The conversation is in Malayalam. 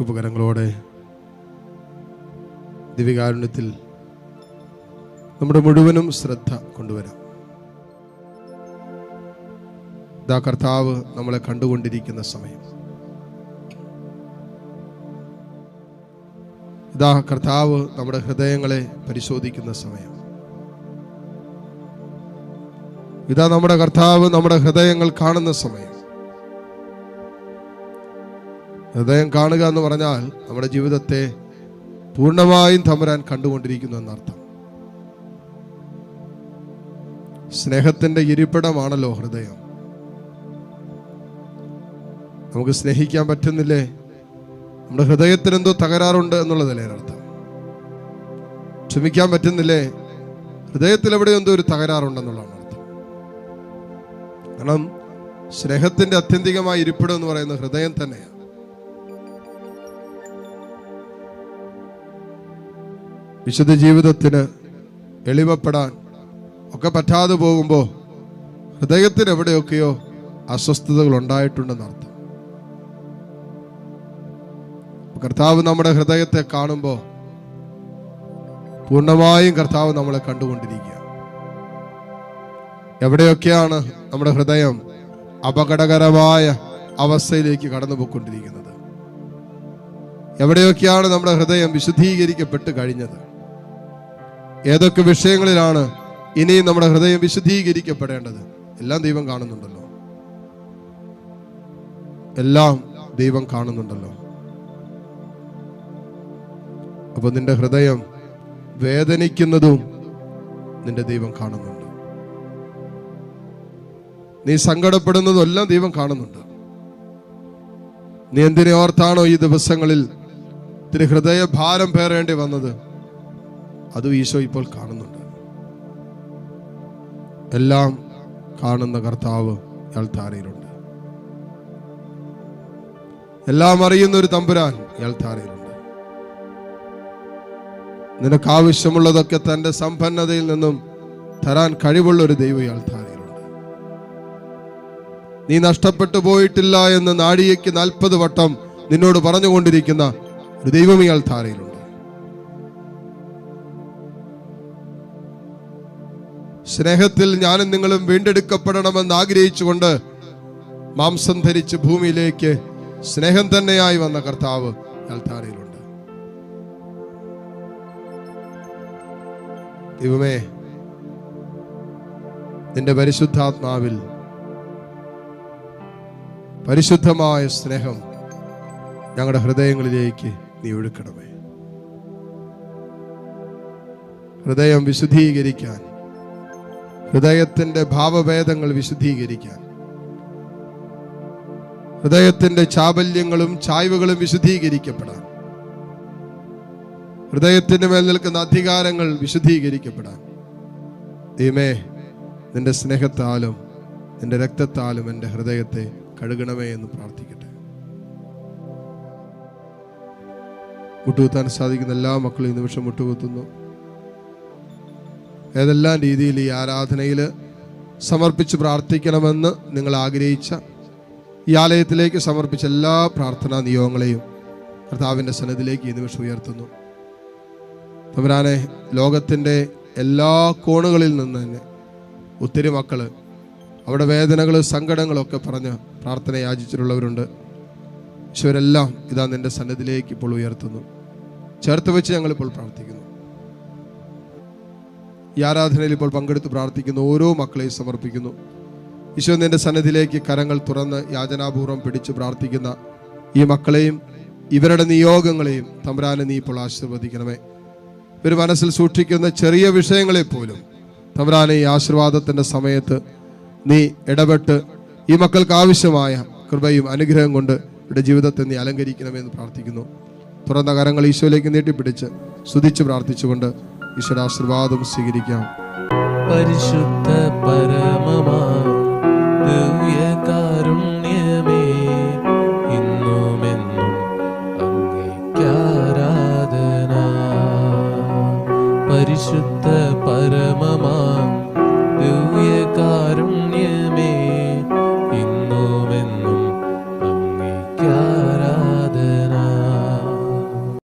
ഉപകരങ്ങളോടെ ദിവ്യകാരുണ്യത്തിൽ നമ്മുടെ മുഴുവനും ശ്രദ്ധ കൊണ്ടുവരാം. ഇതാ കർത്താവ് നമ്മളെ കണ്ടുകൊണ്ടിരിക്കുന്ന സമയം. ഇതാ കർത്താവ് നമ്മുടെ ഹൃദയങ്ങളെ പരിശോധിക്കുന്ന സമയം. ഇതാ നമ്മുടെ കർത്താവ് നമ്മുടെ ഹൃദയങ്ങൾ കാണുന്ന സമയം. ഹൃദയം കാണുക എന്ന് പറഞ്ഞാൽ നമ്മുടെ ജീവിതത്തെ പൂർണമായും തമ്പുരാൻ കണ്ടുകൊണ്ടിരിക്കുന്നു എന്നർത്ഥം. സ്നേഹത്തിന്റെ ഇരിപ്പിടമാണല്ലോ ഹൃദയം. നമുക്ക് സ്നേഹിക്കാൻ പറ്റുന്നില്ലേ? നമ്മുടെ ഹൃദയത്തിന് എന്തോ തകരാറുണ്ട് എന്നുള്ളതല്ലേ അർത്ഥം ക്ഷമിക്കാൻ പറ്റുന്നില്ലേ? ഹൃദയത്തിൽ എവിടെ എന്തോ ഒരു തകരാറുണ്ടെന്നുള്ളതാണ് അർത്ഥം. കാരണം സ്നേഹത്തിന്റെ അത്യന്തികമായ ഇരിപ്പിടം എന്ന് പറയുന്നത് ഹൃദയം തന്നെയാണ്. വിശുദ്ധ ജീവിതത്തിന് എളിമപ്പെടാൻ ഒക്കെ പറ്റാതെ പോകുമ്പോൾ ഹൃദയത്തിന് എവിടെയൊക്കെയോ അസ്വസ്ഥതകൾ ഉണ്ടായിട്ടുണ്ടെന്ന് അർത്ഥം. കർത്താവ് നമ്മുടെ ഹൃദയത്തെ കാണുമ്പോൾ പൂർണമായും കർത്താവ് നമ്മളെ കണ്ടുകൊണ്ടിരിക്കുക. എവിടെയൊക്കെയാണ് നമ്മുടെ ഹൃദയം അപകടകരമായ അവസ്ഥയിലേക്ക് കടന്നു പോയിക്കൊണ്ടിരിക്കുന്നത് എവിടെയൊക്കെയാണ് നമ്മുടെ ഹൃദയം വിശുദ്ധീകരിക്കപ്പെട്ട് കഴിഞ്ഞത്? ഏതൊക്കെ വിഷയങ്ങളിലാണ് ഇനിയും നമ്മുടെ ഹൃദയം വിശുദ്ധീകരിക്കപ്പെടേണ്ടത്? എല്ലാം ദൈവം കാണുന്നുണ്ടല്ലോ. എല്ലാം ദൈവം കാണുന്നുണ്ടല്ലോ. അപ്പൊ നിന്റെ ഹൃദയം വേദനിക്കുന്നതും നിന്റെ ദൈവം കാണുന്നുണ്ട്. നീ സങ്കടപ്പെടുന്നതും എല്ലാം ദൈവം കാണുന്നുണ്ട്. നീ എന്തിനെ ഓർത്താണോ ഈ ദിവസങ്ങളിൽ ഇത്തിരി ഹൃദയ ഭാരം പേറേണ്ടി വന്നത്? അതും ഈശോ ഇപ്പോൾ കാണുന്നുണ്ട്. എല്ലാം കാണുന്ന കർത്താവ് ഇയാൾ താരയിലുണ്ട്. എല്ലാം അറിയുന്ന ഒരു തമ്പുരാൻ ഇയാൾ താരയിലുണ്ട്. നിനക്ക് ആവശ്യമുള്ളതൊക്കെ തന്റെ സമ്പന്നതയിൽ നിന്നും തരാൻ കഴിവുള്ള ഒരു ദൈവം ഇയാൾ താരയിലുണ്ട്. നീ നഷ്ടപ്പെട്ടു പോയിട്ടില്ല എന്ന് നാഴികയ്ക്ക് നാൽപ്പത് വട്ടം നിന്നോട് പറഞ്ഞുകൊണ്ടിരിക്കുന്ന ഒരു ദൈവം ഇയാൾ താരയിലുണ്ട്. സ്നേഹത്തിൽ ഞാനും നിങ്ങളും വീണ്ടെടുക്കപ്പെടണമെന്ന് ആഗ്രഹിച്ചുകൊണ്ട് മാംസം ധരിച്ച് ഭൂമിയിലേക്ക് സ്നേഹം തന്നെയായി വന്ന കർത്താവ് അൽത്താരയിലുണ്ട്. ദൈവമേ നിന്റെ പരിശുദ്ധാത്മാവിൽ പരിശുദ്ധമായ സ്നേഹം ഞങ്ങളുടെ ഹൃദയങ്ങളിലേക്ക് നീ ഒഴുക്കണമേ. ഹൃദയം വിശുദ്ധീകരിക്കാൻ ഹൃദയത്തിന്റെ ഭാവഭേദങ്ങൾ വിശുദ്ധീകരിക്കാൻ. ഹൃദയത്തിന്റെ ചാബല്യങ്ങളും ചായ്വുകളും വിശുദ്ധീകരിക്കപ്പെടാൻ. ഹൃദയത്തിന് മേൽ നിൽക്കുന്ന അധികാരങ്ങൾ വിശുദ്ധീകരിക്കപ്പെടാൻ. ദൈവമേ നിന്റെ സ്നേഹത്താലും നിന്റെ രക്തത്താലും എന്റെ ഹൃദയത്തെ കഴുകണമേ എന്ന് പ്രാർത്ഥിക്കട്ടെ. മുട്ടുകുത്താൻ സാധിക്കുന്ന എല്ലാ മക്കളും ഈ നിമിഷം മുട്ടുകുത്തുന്നു. ഏതെല്ലാം രീതിയിൽ ഈ ആരാധനയിൽ സമർപ്പിച്ച് പ്രാർത്ഥിക്കണമെന്ന് നിങ്ങൾ ആഗ്രഹിച്ച ഈ ആലയത്തിലേക്ക് സമർപ്പിച്ച എല്ലാ പ്രാർത്ഥനാ നിയോഗങ്ങളെയും കർത്താവിന്റെ സന്നദ്ധിലേക്ക് ഈ നിമിഷം ഉയർത്തുന്നു. തമരാനെ ലോകത്തിന്റെ എല്ലാ കോണുകളിൽ നിന്ന് തന്നെ ഒത്തിരി മക്കൾ അവിടെ വേദനകൾ സങ്കടങ്ങളൊക്കെ പറഞ്ഞ് പ്രാർത്ഥന യാചിച്ചിട്ടുള്ളവരുണ്ട്. ഈശ്വരെല്ലാം ഇതാ നിന്റെ സന്നദ്ധിലേക്ക് ഇപ്പോൾ ഉയർത്തുന്നു. ചേർത്ത് വെച്ച് ഞങ്ങളിപ്പോൾ പ്രാർത്ഥിക്കുന്നു. ഈ ആരാധനയിൽ ഇപ്പോൾ പങ്കെടുത്ത് പ്രാർത്ഥിക്കുന്ന ഓരോ മക്കളെയും സമർപ്പിക്കുന്നു. ഈശോ നിന്റെ സന്നദ്ധിയിലേക്ക് കരങ്ങൾ തുറന്ന് യാചനാപൂർവം പിടിച്ച് പ്രാർത്ഥിക്കുന്ന ഈ മക്കളെയും ഇവരുടെ നിയോഗങ്ങളെയും തമ്പുരാനെ നീ ഇപ്പോൾ ആശീർവദിക്കണമേ. ഇവർ മനസ്സിൽ സൂക്ഷിക്കുന്ന ചെറിയ വിഷയങ്ങളെ പോലും തമ്പുരാനെ ഈ ആശീർവാദത്തിന്റെ സമയത്ത് നീ ഇടപെട്ട് ഈ മക്കൾക്ക് ആവശ്യമായ കൃപയും അനുഗ്രഹം കൊണ്ട് ഇവരുടെ ജീവിതത്തെ നീ അലങ്കരിക്കണമെന്ന് പ്രാർത്ഥിക്കുന്നു. തുറന്ന കരങ്ങൾ ഈശോയിലേക്ക് നീട്ടിപ്പിടിച്ച് സ്തുതിച്ച് പ്രാർത്ഥിച്ചുകൊണ്ട് ഈശ്വര ആശീർവാദം സ്വീകരിക്കാം. പരിശുദ്ധ പരമമാ ദിവ്യകാരുണ്യമേ